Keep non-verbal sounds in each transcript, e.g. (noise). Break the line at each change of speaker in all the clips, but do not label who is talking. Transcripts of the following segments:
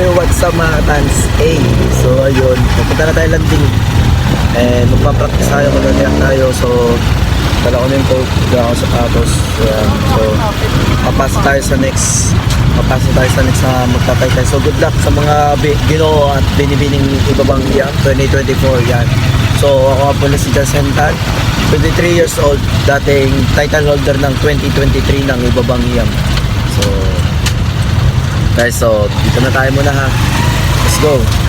yung what's up mga tans A. So ayun, pupunta na tayo landing. And magpa-practice tayo, mag-react tayo. So, dala ko na yung coat, dala ko sapatos. So, papasok tayo sa next papasok tayo sa next na magtatay tayo. So, good luck sa mga ginoo at binibining ibabang iyang 2024 yan. So, ako nga pala si Jan Sentan, 23 years old, dating title holder ng 2023 ng ibabang iyang. So, guys, so, dito na tayo muna ha. Let's go.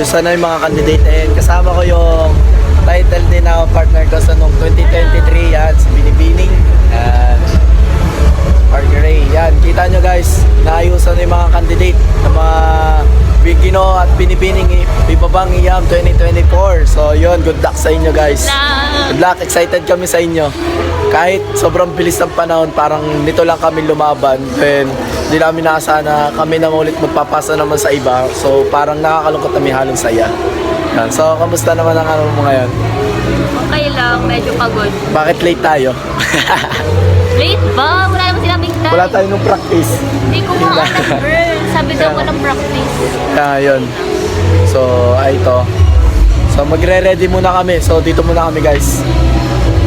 Kita nyo na ayusan na yung mga candidate and kasama ko yung title din na partner ko sa nung 2023 yan, si Binibining. Yan. Partner Ray. Yan, kita nyo guys, naayusan na yung mga candidate ng mga Bigino at Binibining Ibabang Iyam 2024. So yun, good luck sa inyo guys. Good luck, excited kami sa inyo. Kahit sobrang bilis ng panahon, parang nito lang kami lumaban. Then, hindi namin naasahan na kami na ulit magpapasa naman sa iba. So, parang nakakalungkot na may halong saya. Yan. So, kamusta naman ang ano mo ngayon?
Okay lang, medyo pagod.
Bakit late tayo? (laughs)
Late ba? Wala naman sinabing time.
Wala tayo nung practice.
Hindi ko girl. Sabi daw ko ng practice.
Kaya yun. So, ay ito. So, magre-ready muna kami. So, dito muna kami guys.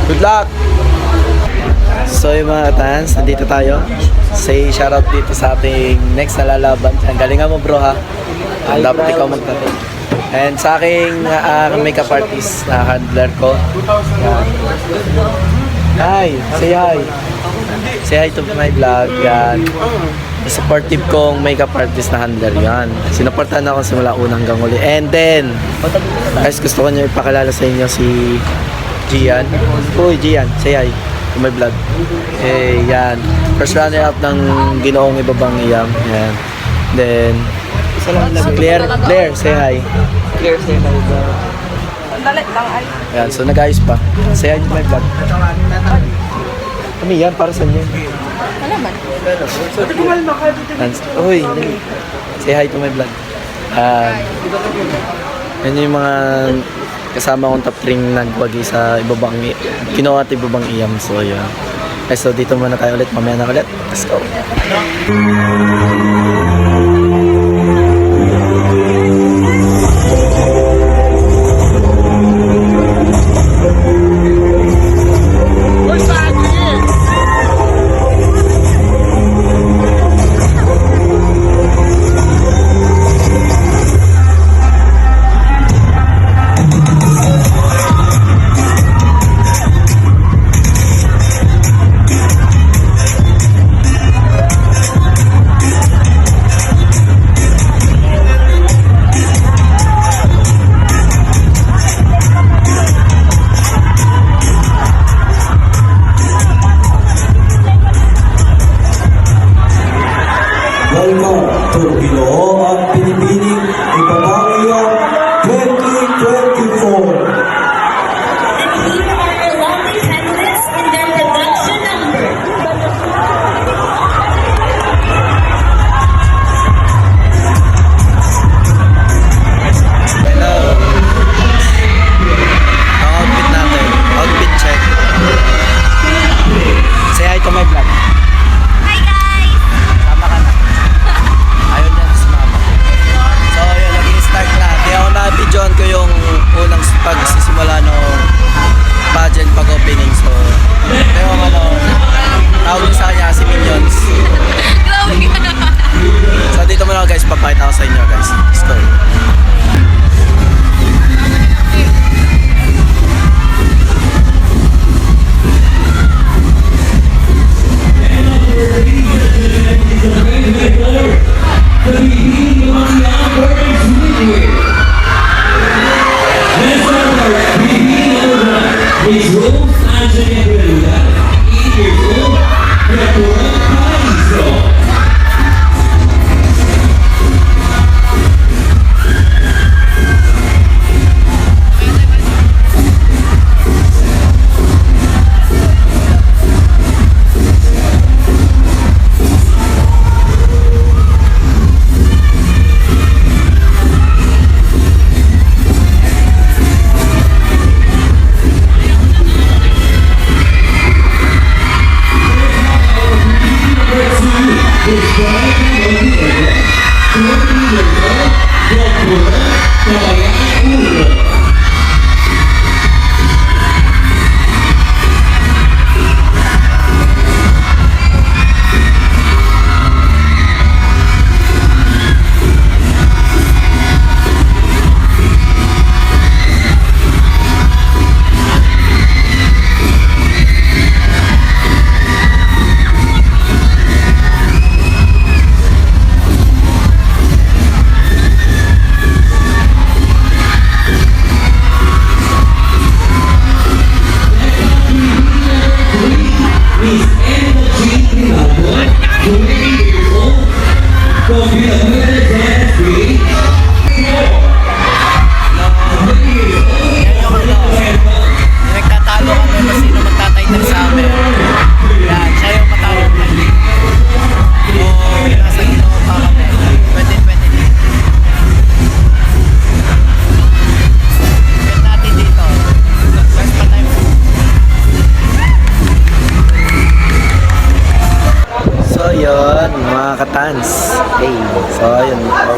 Good luck! So, yung mga tans, nandito tayo. Say shoutout dito sa ating next na lalaban. Ang galingan mo bro ha. Ang dapat ikaw magtatay. And sa aking ah, makeup artist na handler ko. Yan. Hi! Say hi! Say hi to my vlog. Yan. Supportive kong makeup artist na handler yan. Sinuportahan ako simula unang hanggang uli. And then, guys, gusto ko nyo ipakilala sa inyo si Gian. Uy, Gian, say hi my vlog. Eh, yan. First runner up ng ginoong ibabang iyam. Yan. Then, si Claire, Claire, say hi. Claire, say hi. Yan, so nag-ayos pa. Say hi my vlog. Kami yan, para sa inyo. And, uy, dali. say hi to my vlog. Ah, yan yung mga kasama kong top 3 nagwagi sa ibabang ginawa at ibabang iyam. So, yun. Okay, so dito muna tayo ulit. Mamaya na ulit. Let's go.
Welcome to Ginoo at Pinipining Ipamangyo 2024.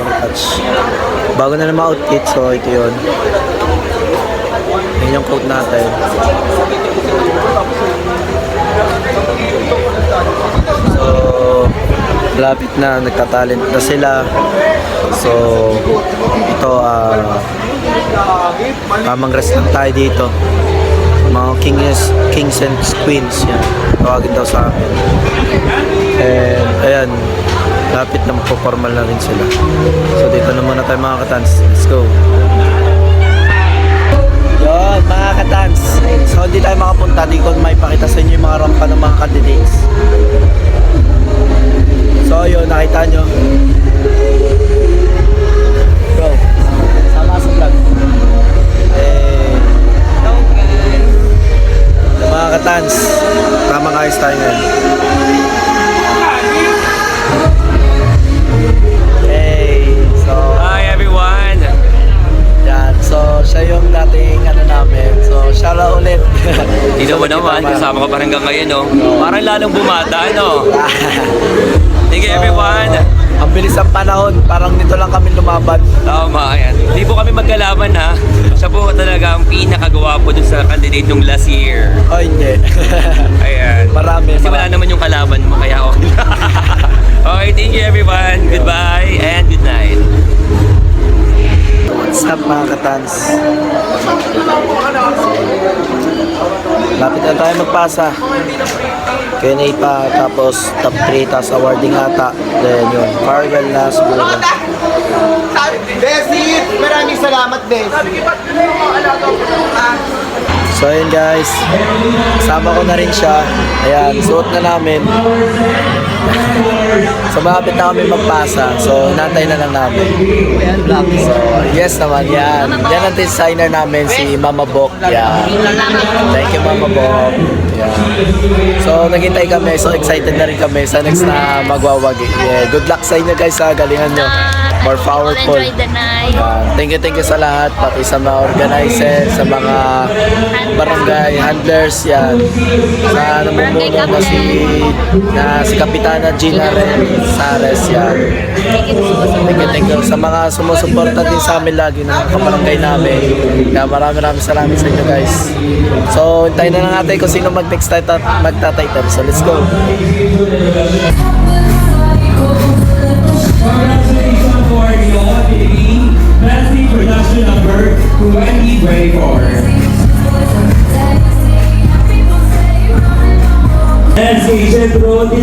Touch. Bago na naman outfit, so ito yun. Yun yung coat natin. So, lapit na, nagtatalent na sila. So, ito, ah, tamang rest lang tayo dito. Mga kings, kings and queens, yan. Tawagin daw sa amin. And, ayan, lapit na magpo-formal na rin sila. So, dito na muna tayo mga katans. Let's go. Yun, mga katans. So, hindi tayo makapunta. Di ko may pakita sa inyo yung mga rampa ng mga candidates. So, yun, nakita nyo. Go. Sama sa vlog. Eh, mga katans, tamang ayos tayo ngayon. Siya yung dating ano namin. So, shout out ulit. (laughs)
Tino mo naman, kasama ka pa hanggang ngayon, no? Parang lalong bumata, no? (laughs) Thank you everyone!
Ang bilis ang panahon, parang nito lang kami lumaban.
Tama, ayan. Hindi po kami magkalaban, ha? Siya po talaga ang pinakagawapo dun sa candidate nung last year.
Oh, hindi. (laughs)
Ayan.
marami,
Kasi wala naman yung kalaban mo, kaya okay okay, thank you everyone. Goodbye and good night.
Up mga katans? Lapit na tayo magpasa. Q&A pa, tapos top 3, tapos awarding ata. Then yun, farewell na siguro.
Bessie, maraming salamat, Bessie.
So ayun guys, kasama ko na rin siya. Ayan, suot na namin. So malapit na kami magpasa. So inantay na lang namin. So yes naman, yan. Yan ang designer namin, si Mama Bok. Yan. Thank you Mama Bok. So naghintay kami, so excited na rin kami sa next na magwawagi. Yeah, good luck sa inyo guys sa galingan nyo. More powerful. Yan. Thank you, thank you sa lahat, pati sa mga organizers, sa mga barangay handlers, yan. Sa
Barangay
namumuno na si, na si Kapitana Gina Ren Sares, yan.
Thank you so
Thank you, thank you. Sa mga sumusuporta din sa amin lagi ng kabarangay namin. Kaya marami marami salamat sa inyo guys. So, hintayin na lang natin kung sino mag-next title, magta-title. So let's go.
Production
number 2024.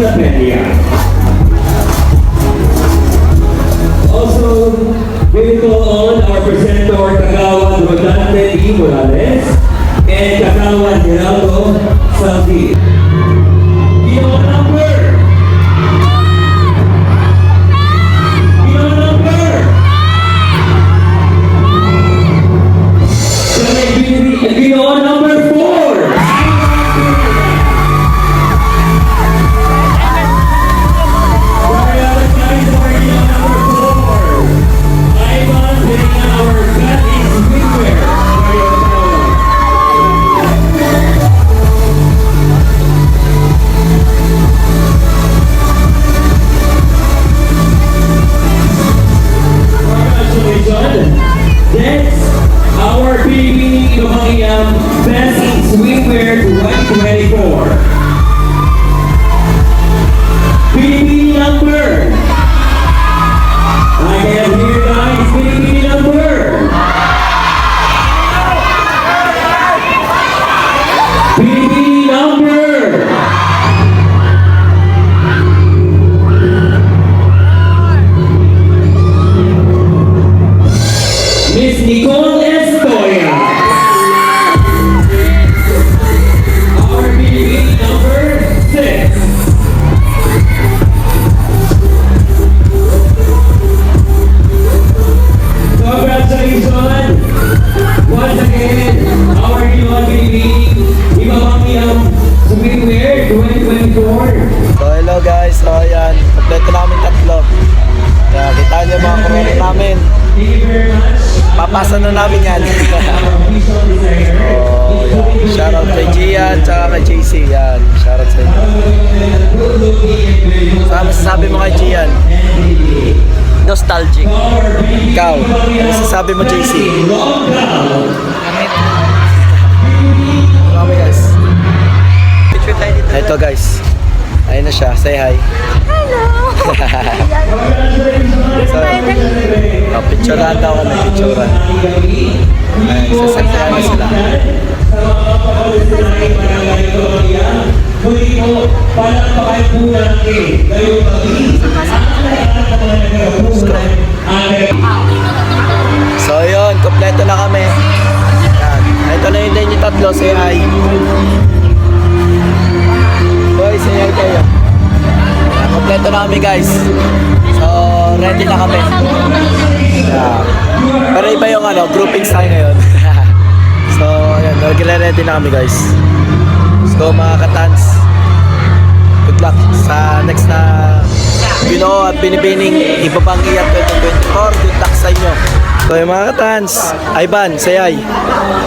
La Peña. Also, we call on our presenter, Kagawan Rodante E. Morales, and Kagawan Geraldo
Safir Gian, tsaka kay JC. Yan, shoutout sa inyo. Saka masasabi mo kay Gian,
Nostalgic.
Ikaw, ano masasabi mo JC? Marami guys.
Picture tayo dito.
Ito guys, ayun na siya, say hi. (laughs) so, oh, picturean daw kami, picturean. Ayan, sasabihan na sila.
Muli po, palakpakan po natin kayo pag-ibig.
So yun, kompleto na kami. Yan. Ito na yung yung tatlo, say hi. Boy, hi kayo. Yan, kompleto na kami guys. So, ready na kami. Yan. Pero iba yung ano, grouping tayo ngayon. So, ayan, nagre-ready na kami guys. So, mga katans, good luck sa next na Pino at Binibining Ibabang Iyat 2024. Good luck sa inyo. So yung mga katans, Ivan, sayay.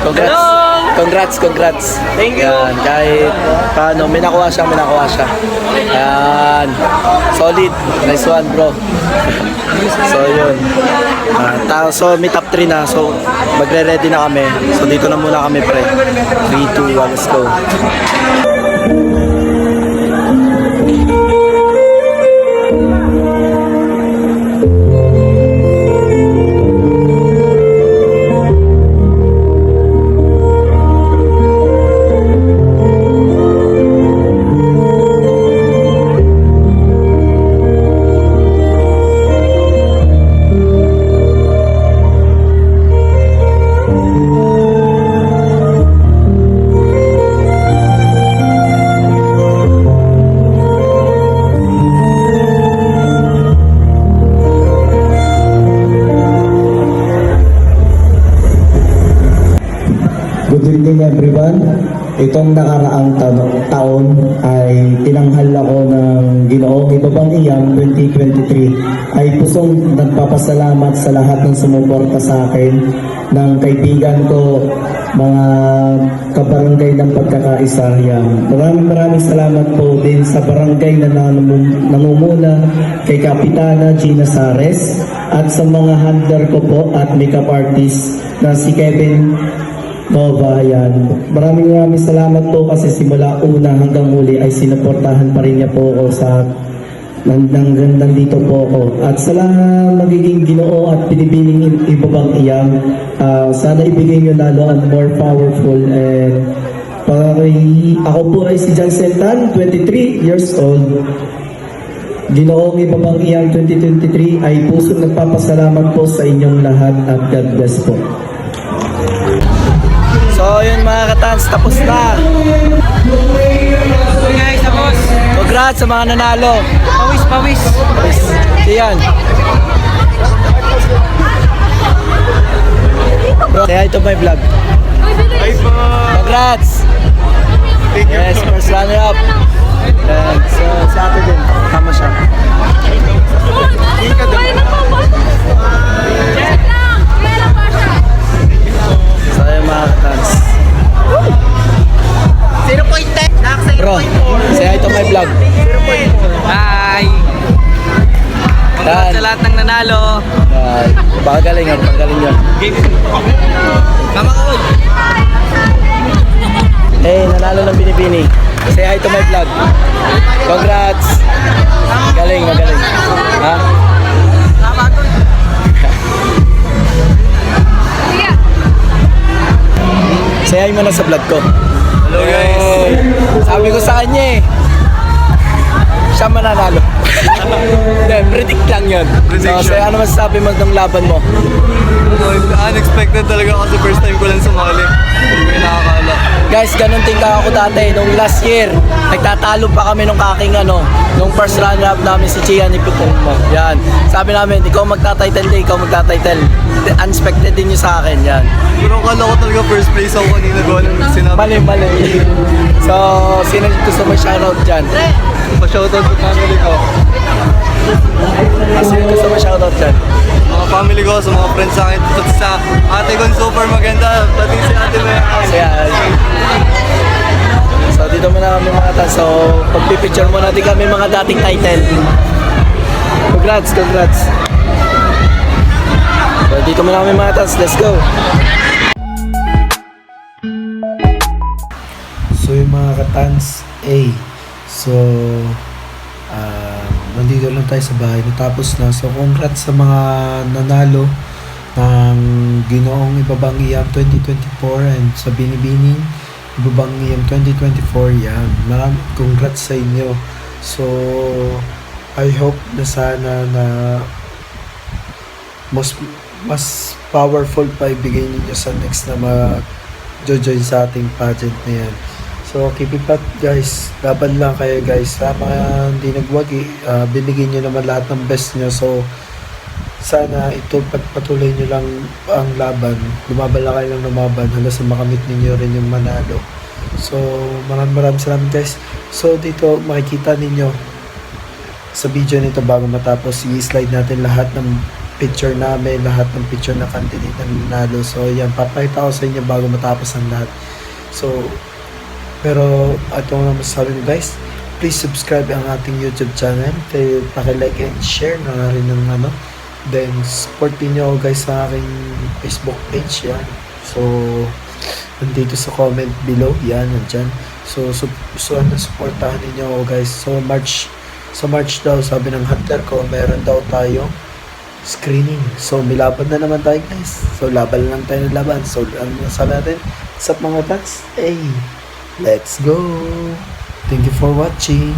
Congrats.
Hello!
Congrats, congrats.
Thank you.
Yan, kahit paano, may nakuha siya, may nakuha siya. Yan. Solid. Nice one, bro. (laughs) so yun. Ah, ta- so may top 3 na. So magre-ready na kami. So dito na muna kami, pre. 3, 2, 1, let's go.
Pusong nagpapasalamat sa lahat ng sumuporta sa akin ng kaibigan ko, mga kabarangay ng pagkakaisa yan. Maraming maraming salamat po din sa barangay na nangunguna kay Kapitana Gina Sares at sa mga handler ko po at makeup artist na si Kevin Nova, yan. Maraming maraming salamat po kasi simula una hanggang huli ay sinuportahan pa rin niya po ako sa nang, nang, nandito po ako. At sa lahat magiging ginoo at pinipiling ibabang iyang, ah, sana ibigay niyo lalo ang more powerful and
kay, ako po ay si John Sentan, 23 years old. Ginoong Ibabang Iyang 2023 ay pusong nagpapasalamat po sa inyong lahat at God bless po.
So yun mga katans, tapos na.
guys, tapos.
Congrats sa mga nanalo.
Pawis, pawis.
Yan. Bro, kaya ito my vlog. Congrats! Yes, first runner up. And so, sa atin din, tama siya. So, pagaling yan, pagaling yan.
Kama ka
Hey, nanalo ng binibini. Say hi to my vlog. Congrats! Magaling, magaling. Ha? Say hi mo na sa vlog ko.
Hello guys.
Sabi ko sa kanya eh. Siya mananalo. (laughs) Hindi, predict lang yun. So, say, ano masasabi mo ng laban mo?
Unexpected talaga kasi first time ko lang sumali. Hindi ko nakakala.
Guys, ganun din ka ako dati. Nung last year, nagtatalo pa kami nung kaking ano, nung first runner-up namin si Chia ni Pipong mo. Yan. Sabi namin, ikaw magta-title day, ikaw magta-title. Unexpected din yun sa akin, yan.
Pero akala ko talaga first place ako kanina ko nung sinabi.
Mali, mali. so, sino gusto mo shoutout dyan?
Pa-shoutout sa family ko.
Sino gusto mo shoutout dyan?
Mga family ko, sa mga friends sa akin. Pati sa ate ko super maganda. Pati si ate mo
So, yan. So, dito muna kami mga tan. So, pagpipicture mo natin kami mga dating title. Congrats, congrats. So, dito muna kami mga tans. Let's go. So, yung mga katans, A. So, ah, nandito lang tayo sa bahay. Natapos na. So, congrats sa mga nanalo ng Ginoong Ibabang Iyam 2024 and sa Binibining Ibabang Iyam 2024. Yan. Maraming congrats sa inyo. So, I hope na sana na mas mas powerful pa ibigay ninyo sa next na mag-join sa ating pageant na yan. So, keep it up guys. Laban lang kayo guys. Sa mga hindi nagwagi, uh, binigyan nyo naman lahat ng best nyo. So, sana ito pagpatuloy nyo lang ang laban. Lumaban lang kayo ng lumaban hanggang sa makamit ninyo rin yung manalo. So, maraming maraming salamat guys. So, dito makikita ninyo sa video nito bago matapos i-slide natin lahat ng picture namin, lahat ng picture na candidate na nanalo. So, yan, papakita ko sa inyo bago matapos ang lahat. So, pero ito nga masasabi ko guys, please subscribe ang ating YouTube channel. Kaya paki-like and share na rin ng ano. Then, support din nyo ako guys sa aking Facebook page. Yan. So, nandito sa comment below. Yan, nandyan. So, so, so ano, supportahan ninyo ako guys. So, March, sa March daw, sabi ng hunter ko, meron daw tayo screening. So, may laban na naman tayo guys. So, laban lang tayo ng laban. So, ano sabi natin? Sa mga tats, hey, let's go! Thank you for watching.